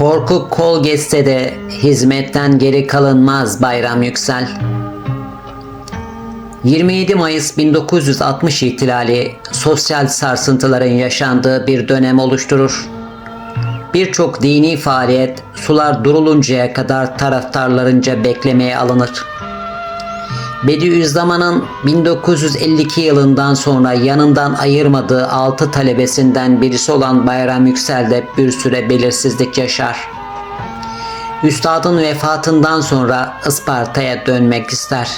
Korku kol geçse de hizmetten geri kalınmaz Bayram Yüksel. 27 Mayıs 1960 ihtilali sosyal sarsıntıların yaşandığı bir dönem oluşturur. Birçok dini faaliyet sular duruluncaya kadar taraftarlarınca beklemeye alınır. Bediüzzaman'ın 1952 yılından sonra yanından ayırmadığı 6 talebesinden birisi olan Bayram Yüksel de bir süre belirsizlik yaşar. Üstadın vefatından sonra Isparta'ya dönmek ister.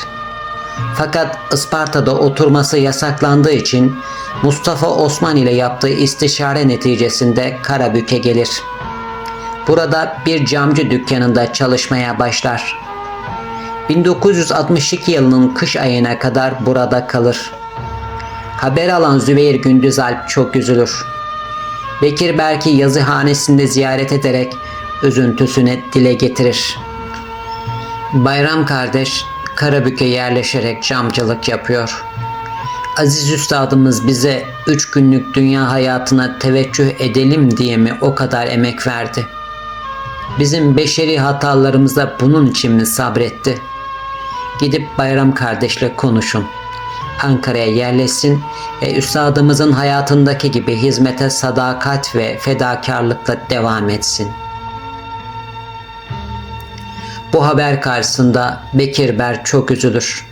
Fakat Isparta'da oturması yasaklandığı için Mustafa Osman ile yaptığı istişare neticesinde Karabük'e gelir. Burada bir camcı dükkanında çalışmaya başlar. 1962 yılının kış ayına kadar burada kalır. Haber alan Zübeyir Gündüzalp çok üzülür. Bekir Berk'i yazıhanesinde ziyaret ederek üzüntüsünü dile getirir. Bayram kardeş Karabük'e yerleşerek camcılık yapıyor. Aziz üstadımız bize üç günlük dünya hayatına teveccüh edelim diye mi o kadar emek verdi? Bizim beşeri hatalarımıza bunun için mi sabretti? Gidip Bayram kardeşle konuşun. Ankara'ya yerleşsin ve üstadımızın hayatındaki gibi hizmete sadakat ve fedakarlıkla devam etsin. Bu haber karşısında Bekir Ber çok üzülür.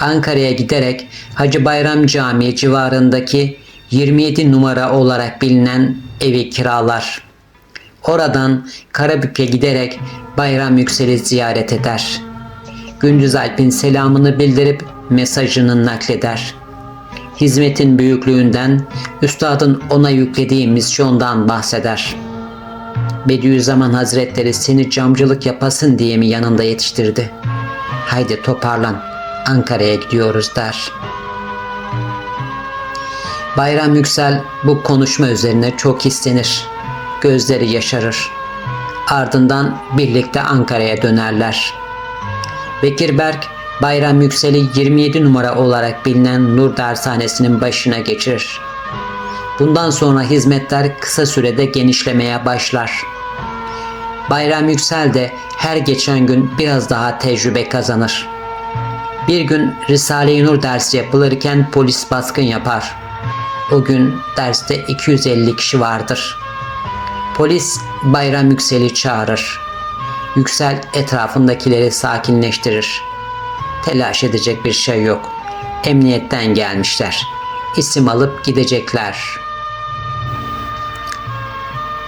Ankara'ya giderek Hacı Bayram Camii civarındaki 27 numara olarak bilinen evi kiralar. Oradan Karabük'e giderek Bayram Yüksel'i ziyaret eder. Gündüz Alp'in selamını bildirip mesajını nakleder. Hizmetin büyüklüğünden, üstadın ona yüklediği misyondan bahseder. Bediüzzaman Hazretleri seni camcılık yapasın diye mi yanında yetiştirdi? Haydi toparlan, Ankara'ya gidiyoruz der. Bayram Yüksel bu konuşma üzerine çok hislenir. Gözleri yaşarır. Ardından birlikte Ankara'ya dönerler. Bekir Berk, Bayram Yüksel'i 27 numara olarak bilinen Nur Dershanesi'nin başına geçirir. Bundan sonra hizmetler kısa sürede genişlemeye başlar. Bayram Yüksel de her geçen gün biraz daha tecrübe kazanır. Bir gün Risale-i Nur dersi yapılırken polis baskın yapar. O gün derste 250 kişi vardır. Polis Bayram Yüksel'i çağırır. Yüksel etrafındakileri sakinleştirir. Telaş edecek bir şey yok. Emniyetten gelmişler. İsim alıp gidecekler.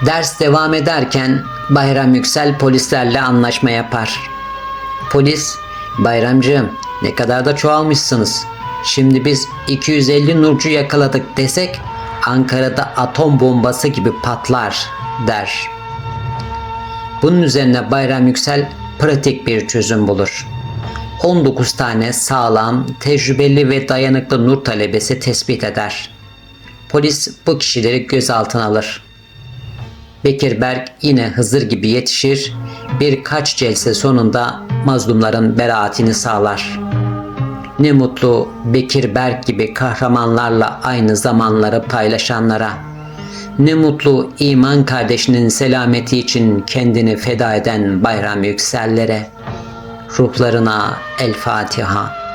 Ders devam ederken Bayram Yüksel polislerle anlaşma yapar. Polis, Bayramcığım ne kadar da çoğalmışsınız. Şimdi biz 250 nurcu yakaladık desek Ankara'da atom bombası gibi patlar der. Bunun üzerine Bayram Yüksel pratik bir çözüm bulur. 19 tane sağlam, tecrübeli ve dayanıklı nur talebesi tespit eder. Polis bu kişileri gözaltına alır. Bekir Berk yine Hızır gibi yetişir, birkaç celse sonunda mazlumların beraatini sağlar. Ne mutlu Bekir Berk gibi kahramanlarla aynı zamanları paylaşanlara. Ne mutlu iman kardeşinin selameti için kendini feda eden Bayram Yüksellere. Ruhlarına El Fatiha.